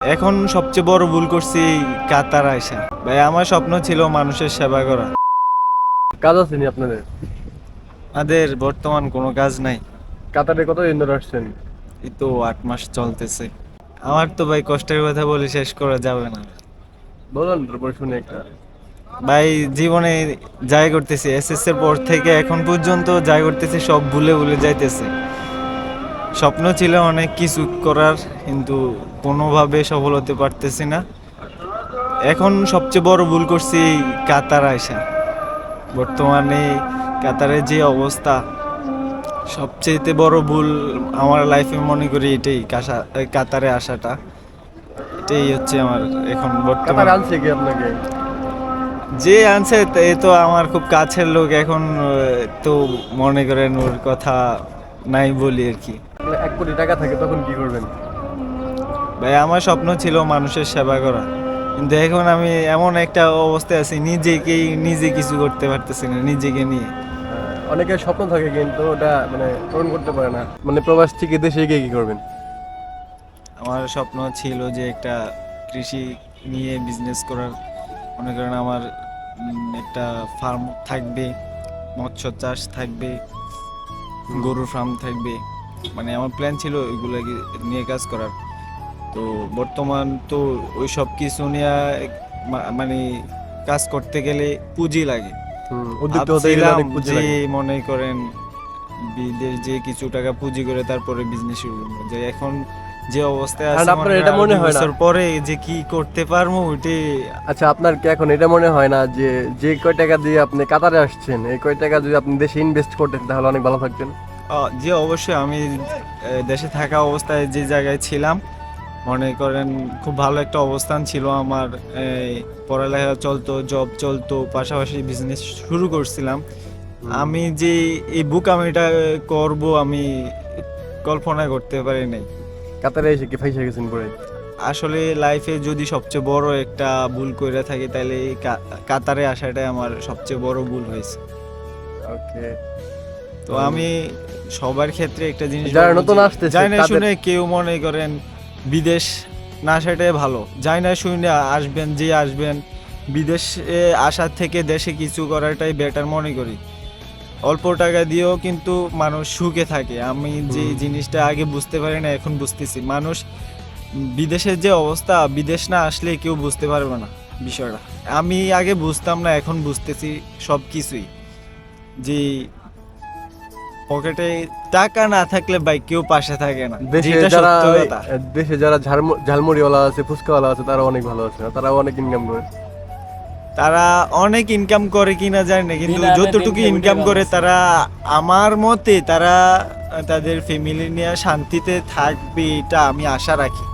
এখন সবচেয়ে বড় ভুল করছি কাতার আয়সা ভাই আমার স্বপ্ন ছিল মানুষের সেবা করা। কাজ আসেনি আপনাদের? আমাদের বর্তমান কোনো কাজ নাই। কাতারে কত দিন ধরে আসছেন? এই তো আট মাস চলতেছে। আমার তো ভাই কষ্টের কথা বলে শেষ করা যাবে না। বলুন তারপর শুনে একটা। ভাই জীবনে যাই করতেছি এসএস এর পর থেকে এখন পর্যন্ত যাই করতেছি সব ভুলে ভুলে যাইতেছে। স্বপ্ন ছিল অনেক কিছু করার কিন্তু কোনোভাবে সফল হতে পারতেছি না। এখন সবচেয়ে বড় ভুল করছি কাতার আয়সা বর্তমানে কাতারের যে অবস্থা সবচেয়ে বড় ভুল আমার লাইফে মনে করি এটাই কাসা- কাতারে আসাটা। এটাই হচ্ছে আমার এখন বর্তমান। কাতার আনছে কি আপনাকে? যে আনছে এ তো আমার খুব কাছের লোক এখন তো মনে করেন ওর কথা নাই বলি আর কি। আপনার এক কোটি টাকা থাকে তখন কি করবেন? ভাই আমার স্বপ্ন ছিল মানুষের সেবা করা। কিন্তু এখন আমি এমন একটা অবস্থায় আছি নিজেকেই নিজে কিছু করতে পারতেছি না নিজেকে নিয়ে। অনেকের স্বপ্ন থাকে কিন্তু ওটা মানে পূরণ করতে পারে না। মানে প্রবাস থেকে দেশে গিয়ে কি করবেন? আমার স্বপ্ন ছিল যে একটা কৃষি নিয়ে বিজনেস করার। মনে করেন আমার উম, একটা ফার্ম থাকবে মৎস্য চাষ থাকবে গরুর ফার্ম থাকবে। মানে আমার প্ল্যান ছিল ওইগুলো নিয়ে কাজ করার। তো বর্তমান তো ওই সব কিছু নিয়ে মানে কাজ করতে গেলে পুঁজি লাগে। যে মনে করেন বিদেশ যে কিছু টাকা পুঁজি করে তারপরে বিজনেস শুরু করব। যে এখন যে অবস্থায় আছে আপনার এটা মনে হয় না? পরে যে কি করতে পারব ওইটাই আচ্ছা আপনার কি এখন এটা মনে হয় না যে যে কয় টাকা দিয়ে আপনি কাতারে আসছেন এই কয় টাকা যদি আপনি দেশে ইনভেস্ট করতেন তাহলে অনেক ভালো থাকতেন? যে অবশ্যই আমি দেশে থাকা অবস্থায় যে জায়গায় ছিলাম মনে করেন খুব ভালো একটা অবস্থান ছিল আমার পড়ালেখা চলতো জব চলতো পাশাপাশি বিজনেস শুরু করছিলাম। আমি যে এই বুক আমি এটা করব আমি কল্পনা করতে পারি নাই। কাতারে এসে কি ফাইসে গেছেন পরে? আসলে লাইফে যদি সবচেয়ে বড় একটা ভুল করে থাকি তাহলে কাতারে আসাটাই আমার সবচেয়ে বড় ভুল হয়েছে ওকে তো আমি সবার ক্ষেত্রে একটা জিনিস যারা নতুন আসতেছে যায় না শুনে কেউ মনে করেন বিদেশ না আসাটাই ভালো। যায় না শুনে আসবেন যে আসবেন বিদেশে আসার থেকে দেশে কিছু করাটাই বেটার মনে করি। অল্প টাকা দিয়েও কিন্তু মানুষ সুখে থাকে। আমি যে জিনিসটা আগে বুঝতে পারি না এখন বুঝতেছি। মানুষ বিদেশের যে অবস্থা বিদেশ না আসলে কেউ বুঝতে পারবে না বিষয়টা। আমি আগে বুঝতাম না এখন বুঝতেছি সব কিছুই যে পকেটে টাকা না থাকলে ভাই কেউ পাশে থাকে না। দেশে যারা দেশে যারা ঝালমু- ঝালমুড়িওয়ালা আছে ফুচকাওয়ালা আছে তারা অনেক ভালো আছে তারা অনেক ইনকাম করে। তারা অনেক ইনকাম করে কিনা জানি না কিন্তু যতটুকু ইনকাম করে তারা আমার মতে তারা তাদের ফ্যামিলি নিয়ে শান্তিতে থাকবে এটা আমি আশা রাখি।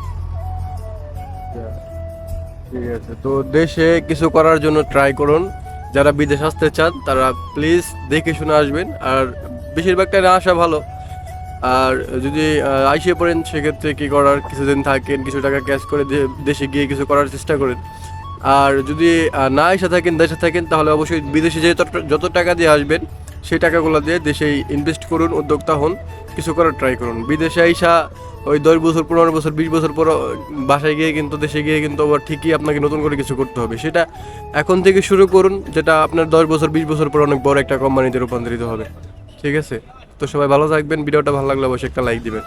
ঠিক আছে তো দেশে কিছু করার জন্য ট্রাই করুন। যারা বিদেশ আসতে চান তারা প্লিজ দেখে শুনে আসবেন। আর বেশিরভাগটা না আসা ভালো। আর যদি আইসে পড়েন, সেক্ষেত্রে কি করার? কিছুদিন থাকেন, কিছু টাকা ক্যাশ করে দেশে গিয়ে কিছু করার চেষ্টা করেন। আর যদি না এসে থাকেন, দেশে থাকেন, তাহলে অবশ্যই বিদেশে যে যত- যত টাকা দিয়ে আসবেন, সেই টাকাগুলো দিয়ে দেশে ইনভেস্ট করুন, উদ্যোক্তা হন, কিছু করার ট্রাই করুন। বিদেশে আইসা ওই দশ বছর, পনেরো বছর, বিশ বছর পর বাসায় গিয়ে কিন্তু, দেশে গিয়ে কিন্তু আবার ঠিকই আপনাকে নতুন করে কিছু করতে হবে। সেটা এখন থেকে শুরু করুন, যেটা আপনার দশ বছর, বিশ বছর পর অনেক বড় একটা কোম্পানিতে রূপান্তরিত হবে। ঠিক আছে? তো সবাই ভালো থাকবেন ভিডিওটা ভালো লাগলে অবশ্যই একটা লাইক দিবেন।